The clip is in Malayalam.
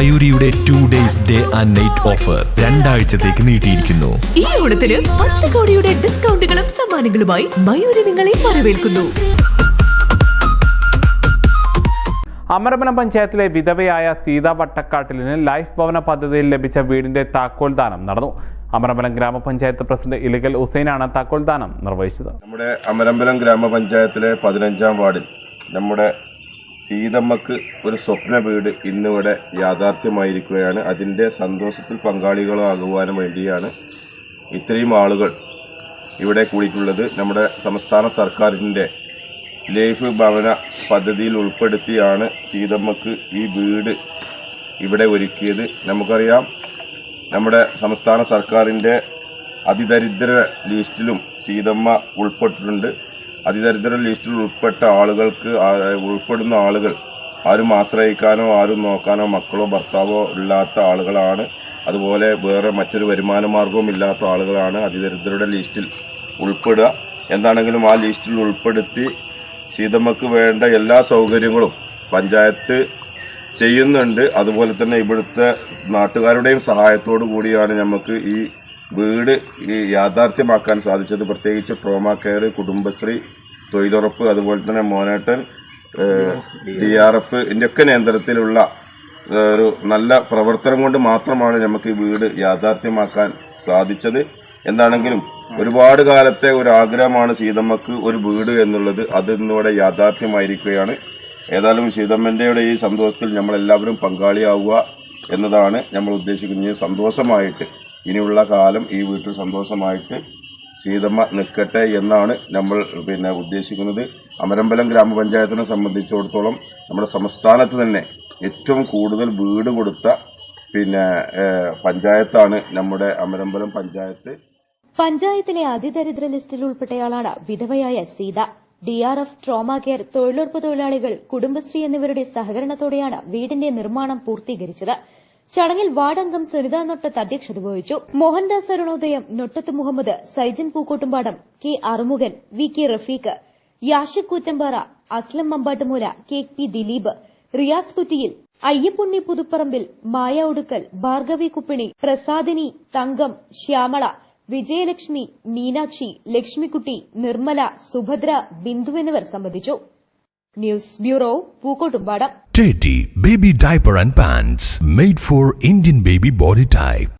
മയൂരിയുടെ two days day and night offer രണ്ടാഴ്ചത്തേക്ക് നീട്ടിയിരിക്കുന്നു. ഈ ഓണത്തിന് പത്ത് കോടിയുടെ ഡിസ്കൗണ്ടുകളും സമ്മാനങ്ങളുമായി മയൂരി നിങ്ങളെ വരവേൽക്കുന്നു. അമരമനം പഞ്ചായത്തിലെ വിധവയായ സീത വട്ടക്കാട്ടിലിന് ലൈഫ് ഭവന പദ്ധതിയിൽ ലഭിച്ച വീടിന്റെ താക്കോൽ ദാനം നടന്നു. അമരമ്പലം ഗ്രാമപഞ്ചായത്ത് പ്രസിഡന്റ് ഇലിഗൽ ഹുസൈനാണ് താക്കോൽ ദാനം നിർവഹിച്ചത്. നമ്മുടെ അമരമ്പലം ഗ്രാമപഞ്ചായത്തിലെ പതിനഞ്ചാം വാർഡിൽ നമ്മുടെ സീതമ്മക്ക് ഒരു സ്വപ്ന വീട് ഇന്നിവിടെ യാഥാർത്ഥ്യമായിരിക്കുകയാണ്. അതിന്റെ സന്തോഷത്തിൽ പങ്കാളികളാകുവാനും വേണ്ടിയാണ് ഇത്രയും ആളുകൾ ഇവിടെ കൂടിയിട്ടുള്ളത്. നമ്മുടെ സംസ്ഥാന സർക്കാരിന്റെ ലൈഫ് ഭവന പദ്ധതിയിൽ ഉൾപ്പെടുത്തിയാണ് സീതമ്മക്ക് ഈ വീട് ഇവിടെ ഒരുക്കിയത്. നമുക്കറിയാം നമ്മുടെ സംസ്ഥാന സർക്കാരിന്റെ അതിദരിദ്ര ലിസ്റ്റിലും സീതമ്മ ഉൾപ്പെട്ടിട്ടുണ്ട്. അതിദരിദ്ര ലിസ്റ്റിൽ ഉൾപ്പെട്ട ആളുകൾക്ക് ഉൾപ്പെടുന്ന ആളുകൾ ആരും ആശ്രയിക്കാനോ ആരും നോക്കാനോ മക്കളോ ഭർത്താവോ ഇല്ലാത്ത ആളുകളാണ്. അതുപോലെ വേറെ മറ്റൊരു വരുമാന മാർഗവും ഇല്ലാത്ത ആളുകളാണ് അതിദരിദ്രരുടെ ലിസ്റ്റിൽ ഉൾപ്പെടുക. എന്താണെങ്കിലും ആ ലിസ്റ്റിൽ ഉൾപ്പെടുത്തി സീതമ്മക്ക് വേണ്ട എല്ലാ സൗകര്യങ്ങളും പഞ്ചായത്ത് ചെയ്യുന്നുണ്ട്. അതുപോലെ തന്നെ ഇവിടുത്തെ നാട്ടുകാരുടെയും സഹായത്തോടു കൂടിയാണ് നമുക്ക് ഈ വീട് ഈ യാഥാർത്ഥ്യമാക്കാൻ സാധിച്ചത്. പ്രത്യേകിച്ച് ട്രോമ കെയർ കുടുംബശ്രീ തൊഴിലുറപ്പ് അതുപോലെ തന്നെ മോനേട്ടൻ ഡി ആർ എഫ് ഇതിന്റെയൊക്കെ നിയന്ത്രണത്തിലുള്ള ഒരു നല്ല പ്രവർത്തനം കൊണ്ട് മാത്രമാണ് നമുക്ക് ഈ വീട് യാഥാർത്ഥ്യമാക്കാൻ സാധിച്ചത്. എന്താണെങ്കിലും ഒരുപാട് കാലത്തെ ഒരു ആഗ്രഹമാണ് സീതമ്മക്ക് ഒരു വീട് എന്നുള്ളത്. അത് ഇന്നിവിടെ യാഥാർത്ഥ്യമായിരിക്കുകയാണ്. ഏതായാലും സീതമ്മന്റെയുടെ ഈ സന്തോഷത്തിൽ നമ്മളെല്ലാവരും പങ്കാളിയാവുക എന്നതാണ് നമ്മൾ ഉദ്ദേശിക്കുന്നത്. സന്തോഷമായിട്ട് ഇനിയുള്ള കാലം ഈ വീട്ടിൽ സന്തോഷമായിട്ട് സീതമ്മ നിൽക്കട്ടെ എന്നാണ് നമ്മൾ പിന്നെ ഉദ്ദേശിക്കുന്നത്. അമരമ്പലം ഗ്രാമപഞ്ചായത്തിനെ സംബന്ധിച്ചിടത്തോളം നമ്മുടെ സംസ്ഥാനത്ത് തന്നെ ഏറ്റവും കൂടുതൽ വീട് കൊടുത്ത പിന്നെ പഞ്ചായത്താണ് നമ്മുടെ അമരമ്പലം പഞ്ചായത്ത്. പഞ്ചായത്തിലെ അതിദരിദ്ര ലിസ്റ്റിൽ ഉൾപ്പെട്ടയാളാണ് വിധവയായ Seetha. D R F trauma care തൊഴിലുറപ്പ് തൊഴിലാളികൾ കുടുംബശ്രീ എന്നിവരുടെ സഹകരണത്തോടെയാണ് വീടിന്റെ നിർമ്മാണം പൂർത്തീകരിച്ചത്. ചടങ്ങിൽ വാർഡംഗം സരിതാ നൊട്ടത്ത് അധ്യക്ഷത വഹിച്ചു. Mohandas Arunodayam Nottath Muhammad Saijan Pookkottumpadam K Arumukhan V K Rafeeq Yashiq Koottampara Aslam Mambattumoola K P Dileep Riyas Kuttiyil Ayyappunni Puthupparambil Maya Udukkal Bhargavi Kuppini Prasadini Thankam Shyamala Vijayalakshmi Meenakshi Lakshmikutty Nirmala Subhadra Bindu എന്നിവർ സംബന്ധിച്ചു. News bureau Pookkottumpadam Teddy Baby Diaper and Pants made for Indian baby body type.